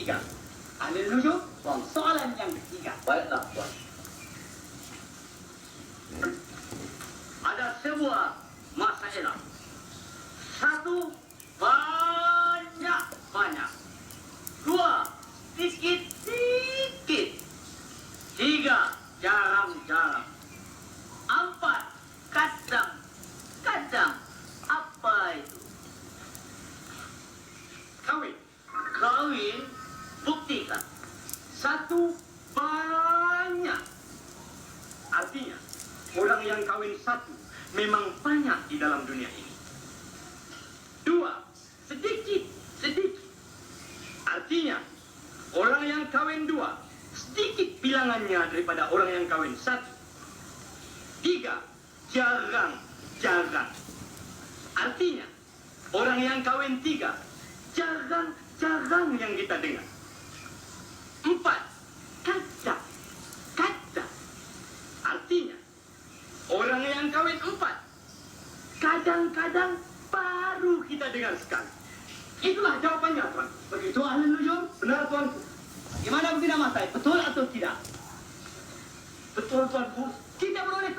Ahli nujum, soalan yang ketiga. Baiklah, Tuan. Ada sebuah masalah. Satu, banyak, banyak. Dua, sedikit, sedikit. Tiga, jarang, jarang. Empat, kadang, kadang. Apa itu? Kawin. Kawin. Satu, banyak. Artinya, orang yang kawin satu memang banyak di dalam dunia ini. Dua, sedikit, sedikit. Artinya, orang yang kawin dua, sedikit bilangannya daripada orang yang kawin satu. Tiga, jarang, jarang. Artinya, orang yang kawin tiga, jarang, jarang yang kita dengar. Kadang-kadang baru kita dengar sekali. Itulah jawabannya, Tuan. Begitu ahli nujum? Benar, Tuan. Gimana Bukina Masai? Betul atau tidak? Betul, Tuanku. Kita beroleh